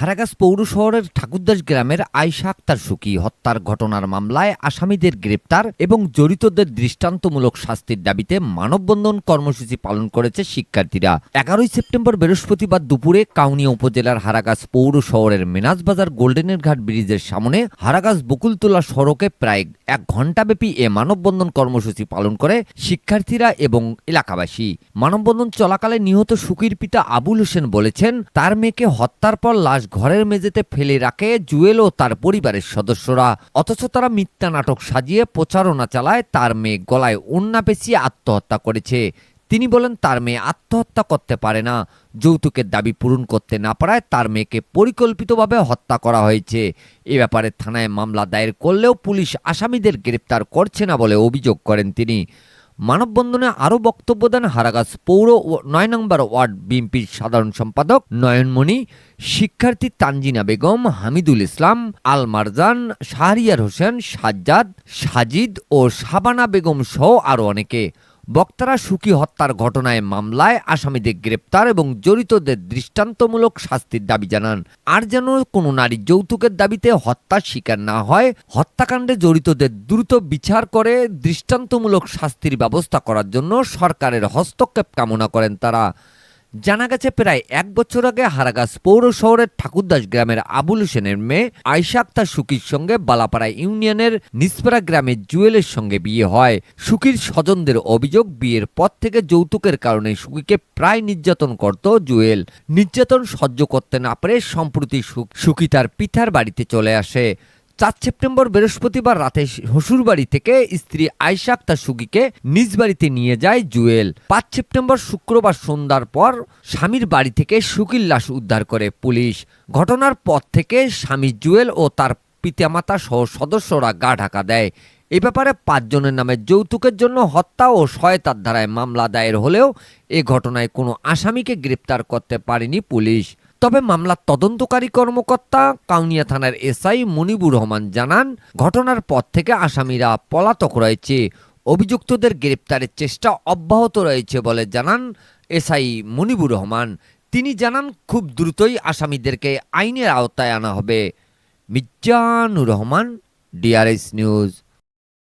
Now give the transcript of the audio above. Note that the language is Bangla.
হারাগাস পৌর শহরের ঠাকুরদাস গ্রামের আয়শা আক্তার সুকি হত্যার ঘটনার মামলায় আসামিদের গ্রেপ্তার এবং জড়িতদের দৃষ্টান্তমূলক শাস্তির দাবিতে মানববন্ধন কর্মসূচি পালন করেছে শিক্ষার্থীরা। এগারোই সেপ্টেম্বর বৃহস্পতিবার দুপুরে কাউনিয়া উপজেলার হারাগাস পৌর শহরের মেনাজবাজার গোল্ডেনের ঘাট ব্রিজের সামনে হারাগাস বকুলতলা সড়কে প্রায় এক ঘণ্টাব্যাপী এ মানববন্ধন কর্মসূচি পালন করে শিক্ষার্থীরা এবং এলাকাবাসী। মানববন্ধন চলাকালে নিহত সুকির পিতা আবুল হোসেন বলেছেন, তার মেয়েকে হত্যার পর লাশ ঘরের মেঝেতে ফেলে রাখে জুয়েল ও তার পরিবারের সদস্যরা। অথচ তারা মিথ্যা নাটক সাজিয়ে প্রচারণা চালায়, তার মেয়ে গলায় ওন্না পেঁচিয়ে আত্মহত্যা করেছে। তিনি বলেন, তার মেয়ে আত্মহত্যা করতে পারে না। যৌতুকের দাবি পূরণ করতে না পারায় তার মেয়েকে পরিকল্পিতভাবে হত্যা করা হয়েছে। এ ব্যাপারে থানায় মামলা দায়ের করলেও পুলিশ আসামিদের গ্রেপ্তার করছে না বলে অভিযোগ করেন তিনি। মানববন্ধনে আরও বক্তব্য দেন হারাগাছ পৌর নয় নম্বর ওয়ার্ড বিএনপির সাধারণ সম্পাদক নয়নমণি, শিক্ষার্থী তানজিনা বেগম, হামিদুল ইসলাম আল মারজান শাহরিয়ার হোসেন, সাজ্জাদ, সাজিদ ও শাবানা বেগম সহ আরও অনেকে। বক্তারা সুখী হত্যার ঘটনায় মামলায় আসামিদের গ্রেপ্তার এবং জড়িতদের দৃষ্টান্তমূলক শাস্তির দাবি জানান। আর যেন কোনো নারী যৌতুকের দাবিতে হত্যার শিকার না হয়, হত্যাকাণ্ডে জড়িতদের দ্রুত বিচার করে দৃষ্টান্তমূলক শাস্তির ব্যবস্থা করার জন্য সরকারের হস্তক্ষেপ কামনা করেন তারা। জানা গেছে, প্রায় এক বছর আগে হারাগাছ পৌর শহরের ঠাকুরদাস গ্রামের আবুল হোসেনের মেয়ে আয়শা আক্তার সুকির সঙ্গে বালাপাড়া ইউনিয়নের নিসপাড়া গ্রামের জুয়েলের সঙ্গে বিয়ে হয়। সুকির স্বজনদের অভিযোগ, বিয়ের পর থেকে যৌতুকের কারণে সুকিকে প্রায় নির্যাতন করত জুয়েল। নির্যাতন সহ্য করতে না পেরে সম্প্রতি সুকি তার পিতার বাড়িতে চলে আসে। চার সেপ্টেম্বর বৃহস্পতিবার রাতে শ্বশুর বাড়ি থেকে স্ত্রী আয়শা আক্তার সুগিকে নিজ বাড়িতে নিয়ে যায় জুয়েল। পাঁচ সেপ্টেম্বর শুক্রবার সন্ধ্যার পর স্বামীর বাড়ি থেকে সুকির লাশ উদ্ধার করে পুলিশ। ঘটনার পর থেকে স্বামী জুয়েল ও তার পিতামাতা সহ সদস্যরা গা ঢাকা দেয়। এ ব্যাপারে পাঁচজনের নামে যৌতুকের জন্য হত্যা ও সহায়তার ধারায় মামলা দায়ের হলেও এ ঘটনায় কোনো আসামিকে গ্রেপ্তার করতে পারেনি পুলিশ। তবে মামলার তদন্তকারী কর্মকর্তা কাউনিয়া থানার এসআই মনিবুর রহমান জানান, ঘটনার পর থেকে আসামিরা পলাতক রয়েছে। অভিযুক্তদের গ্রেপ্তারের চেষ্টা অব্যাহত রয়েছে বলে জানান এসআই মনিবুর রহমান। তিনি জানান, খুব দ্রুতই আসামিদেরকে আইনের আওতায় আনা হবে। Mirzanur Rahman, DRS news.